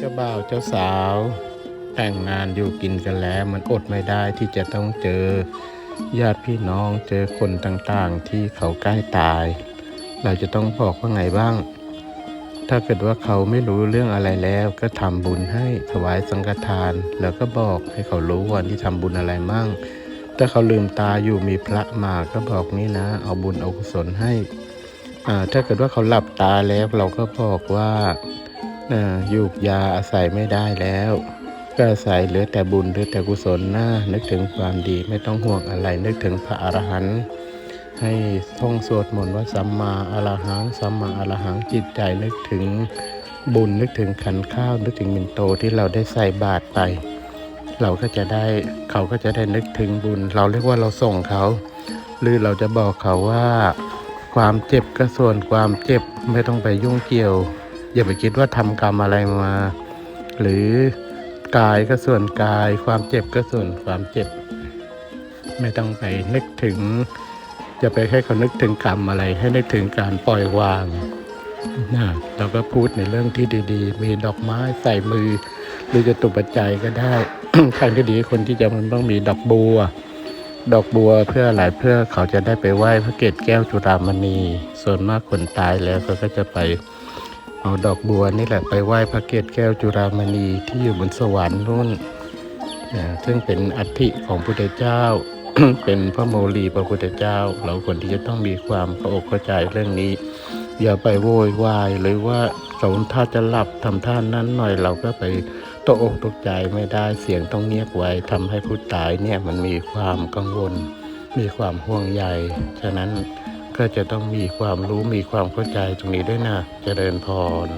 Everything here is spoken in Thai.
เจ้าบ่าวเจ้าสาว แต่งงานอยู่กินกันแล้ว มันอดไม่ได้ที่จะต้องเจอ ญาติพี่น้องเจอคนต่างๆ ที่เขาใกล้ตาย เราจะต้องบอกว่าไงบ้าง ถ้าเกิดว่าเขาไม่รู้เรื่องอะไรแล้วก็ทำบุญให้ถวายสังฆทาน แล้วก็บอกให้เขารู้วันที่ทำบุญอะไรมั่ง ถ้าเขาลืมตาอยู่มีพระมาก็บอกนี่นะ เอาบุญเอากุศลให้ถ้าเกิดว่าเขาหลับตาแล้วเราก็บอกว่าอยูกยาอาศัยไม่ได้แล้ว ก็อาศัยเหลือแต่บุญเหลือแต่กุศลนะนึกถึงความดีไม่ต้องห่วงอะไร นึกถึงพระอรหันต์ให้ท่องสวดมนต์ว่าสัมมาอรหังสัมมาอรหังจิตใจนึกถึงบุญนึกถึงขันข้าวนึกถึงมินโตที่เราได้ใส่บาตรไป เราก็จะได้เขาก็จะได้นึกถึงบุญ เราเรียกว่าเราส่งเขา หรือเราจะบอกเขาว่า ความเจ็บก็ส่วนความเจ็บไม่ต้องไปยุ่งเกี่ยว อย่าไปคิดว่าทำกรรมอะไรมา หรือกายก็ส่วนกาย ความเจ็บก็ส่วนความเจ็บ ไม่ต้องไปนึกถึง จะไปให้เขานึกถึงกรรมอะไร ให้นึกถึงการปล่อยวางนะเราก็พูดในเรื่องที่ดี ๆ มีดอกไม้ใส่มือ หรือจะตุปัจจัยก็ได้ทางที่ดีคนที่จะมันต้องมีดอกบัว ดอกบัวเพื่ออะไรเพื่อเขาจะได้ไปไหว้พระเกศแก้วจุฬามณี ส่วนมากคนตายแล้วเขาก็จะไปเอาดอกบัวนี่แหละไปไหว้พระเกศแก้วจุฬามณีที่อยู่บนสวรรค์นู่นนะซึ่งเป็นอัฐิของพุทธเจ้า เป็นพระโมลีพระพุทธเจ้า เราควรที่จะต้องมีความเข้าอกเข้าใจเรื่องนี้ อย่าไปโวยวายหรือว่าเขาถ้าจะหลับทำท่านั้นหน่อยเราก็ไป ตกอกตกใจไม่ได้เสียงต้องเงียบไว้ทำให้ผู้ตายเนี่ยมันมีความกังวล มีความห่วงใยฉะนั้นก็จะต้องมีความรู้มีความเข้าใจตรงนี้ด้วยนะเจริญพร